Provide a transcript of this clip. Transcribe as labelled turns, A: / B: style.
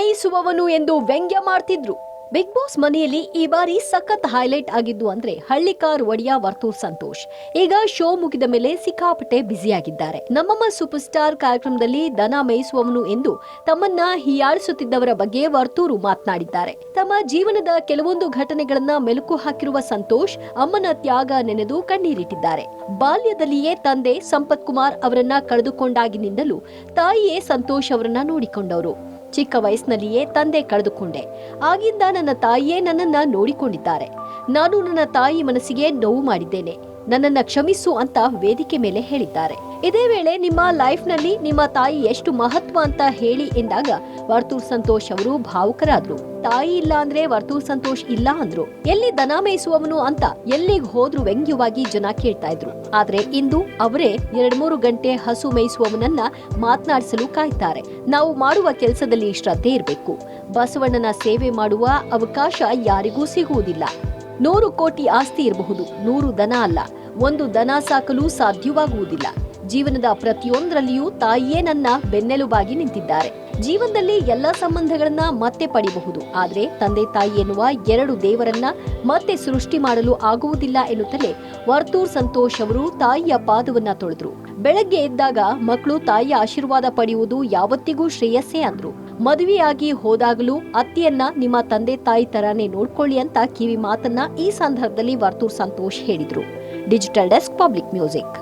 A: ಮೇಯಿಸುವವನು ಎಂದು ವ್ಯಂಗ್ಯ ಮಾಡ್ತಿದ್ರು. ಬಿಗ್ ಬಾಸ್ ಮನೆಯಲ್ಲಿ ಈ ಬಾರಿ ಸಖತ್ ಹೈಲೈಟ್ ಆಗಿದ್ದು ಅಂದ್ರೆ ಹಳ್ಳಿಕಾರ್ ಒಡೆಯ ವರ್ತೂರ್ ಸಂತೋಷ್. ಈಗ ಶೋ ಮುಗಿದ ಮೇಲೆ ಸಿಕ್ಕಾಪಟ್ಟೆ ಬ್ಯುಸಿಯಾಗಿದ್ದಾರೆ. ನಮ್ಮಮ್ಮ ಸೂಪರ್ ಸ್ಟಾರ್ ಕಾರ್ಯಕ್ರಮದಲ್ಲಿ ದನ ಮೇಯಿಸುವವನು ಎಂದು ತಮ್ಮನ್ನ ಹೀಯಾಳಿಸುತ್ತಿದ್ದವರ ಬಗ್ಗೆ ವರ್ತೂರು ಮಾತನಾಡಿದ್ದಾರೆ. ತಮ್ಮ ಜೀವನದ ಕೆಲವೊಂದು ಘಟನೆಗಳನ್ನ ಮೆಲುಕು ಹಾಕಿರುವ ಸಂತೋಷ್ ಅಮ್ಮನ ತ್ಯಾಗ ನೆನೆದು ಕಣ್ಣೀರಿಟ್ಟಿದ್ದಾರೆ. ಬಾಲ್ಯದಲ್ಲಿಯೇ ತಂದೆ ಸಂಪತ್ ಕುಮಾರ್ ಅವರನ್ನ ಕಳೆದುಕೊಂಡಾಗಿನಿಂದಲೂ ತಾಯಿಯೇ ಸಂತೋಷ್ ಅವರನ್ನ ನೋಡಿಕೊಂಡವರು. ಚಿಕ್ಕ ವಯಸ್ಸಿನಲ್ಲಿಯೇ ತಂದೆ ಕಳೆದುಕೊಂಡೆ. ಆಗಿಂದ ನನ್ನ ತಾಯಿಯೇ ನನ್ನನ್ನ ನೋಡಿಕೊಂಡಿದ್ದಾರೆ. ನಾನು ನನ್ನ ತಾಯಿ ಮನಸ್ಸಿಗೆ ನೋವು ಮಾಡಿದ್ದೇನೆ. ನನ್ನನ್ನ ಕ್ಷಮಿಸು ಅಂತ ವೇದಿಕೆ ಮೇಲೆ ಹೇಳಿದ್ದಾರೆ. ಇದೇ ವೇಳೆ ನಿಮ್ಮ ಲೈಫ್ನಲ್ಲಿ ನಿಮ್ಮ ತಾಯಿ ಎಷ್ಟು ಮಹತ್ವ ಅಂತ ಹೇಳಿ ಎಂದಾಗ ವರ್ತೂರ್ ಸಂತೋಷ್ ಅವರು ಭಾವುಕರಾದ್ರು. ತಾಯಿ ಇಲ್ಲ ಅಂದ್ರೆ ವರ್ತೂರ್ ಸಂತೋಷ್ ಇಲ್ಲ ಅಂದ್ರು. ಎಲ್ಲಿ ದನ ಮೇಯಿಸುವವನು ಅಂತ ಎಲ್ಲಿಗ್ ಹೋದ್ರು ವ್ಯಂಗ್ಯವಾಗಿ ಜನ ಕೇಳ್ತಾ ಇದ್ರು ಆದ್ರೆ ಇಂದು ಅವರೇ ಎರಡ್ ಮೂರು ಗಂಟೆ ಹಸು ಮೇಯಿಸುವವನನ್ನ ಮಾತನಾಡಿಸಲು ಕಾಯ್ತಾರೆ. ನಾವು ಮಾಡುವ ಕೆಲಸದಲ್ಲಿ ಶ್ರದ್ಧೆ ಇರಬೇಕು. ಬಸವಣ್ಣನ ಸೇವೆ ಮಾಡುವ ಅವಕಾಶ ಯಾರಿಗೂ ಸಿಗುವುದಿಲ್ಲ. ನೂರು ಕೋಟಿ ಆಸ್ತಿ ಇರಬಹುದು. ನೂರು ದನ ಅಲ್ಲ ಒಂದು ದನ ಸಾಕಲು ಸಾಧ್ಯವಾಗುವುದಿಲ್ಲ. ಜೀವನದ ಪ್ರತಿಯೊಂದರಲ್ಲಿಯೂ ತಾಯಿಯೇ ನನ್ನ ಬೆನ್ನೆಲುಬಾಗಿ ನಿಂತಿದ್ದಾರೆ. ಜೀವನದಲ್ಲಿ ಎಲ್ಲ ಸಂಬಂಧಗಳನ್ನ ಮತ್ತೆ ಪಡೆಯಬಹುದು. ಆದರೆ ತಂದೆ ತಾಯಿ ಎನ್ನುವ ಎರಡು ದೇವರನ್ನ ಮತ್ತೆ ಸೃಷ್ಟಿ ಮಾಡಲು ಆಗುವುದಿಲ್ಲ ಎನ್ನುತ್ತಲೇ ವರ್ತೂರ್ ಸಂತೋಷ್ ಅವರು ತಾಯಿಯ ಪಾದವನ್ನ ತೊಳೆದ್ರು. ಬೆಳಗ್ಗೆ ಎದ್ದಾಗ ಮಕ್ಕಳು ತಾಯಿಯ ಆಶೀರ್ವಾದ ಪಡೆಯುವುದು ಯಾವತ್ತಿಗೂ ಶ್ರೇಯಸ್ಸೇ ಅಂದ್ರು. ಮದುವೆಯಾಗಿ ಹೋದಾಗಲೂ ಅತ್ತಿಯನ್ನ ನಿಮ್ಮ ತಂದೆ ತಾಯಿ ತರಾನೇ ನೋಡ್ಕೊಳ್ಳಿ ಅಂತ ಕಿವಿ ಮಾತನ್ನ ಈ ಸಂದರ್ಭದಲ್ಲಿ ವರ್ತೂರ್ ಸಂತೋಷ್ ಹೇಳಿದ್ರು. Digital desk public music.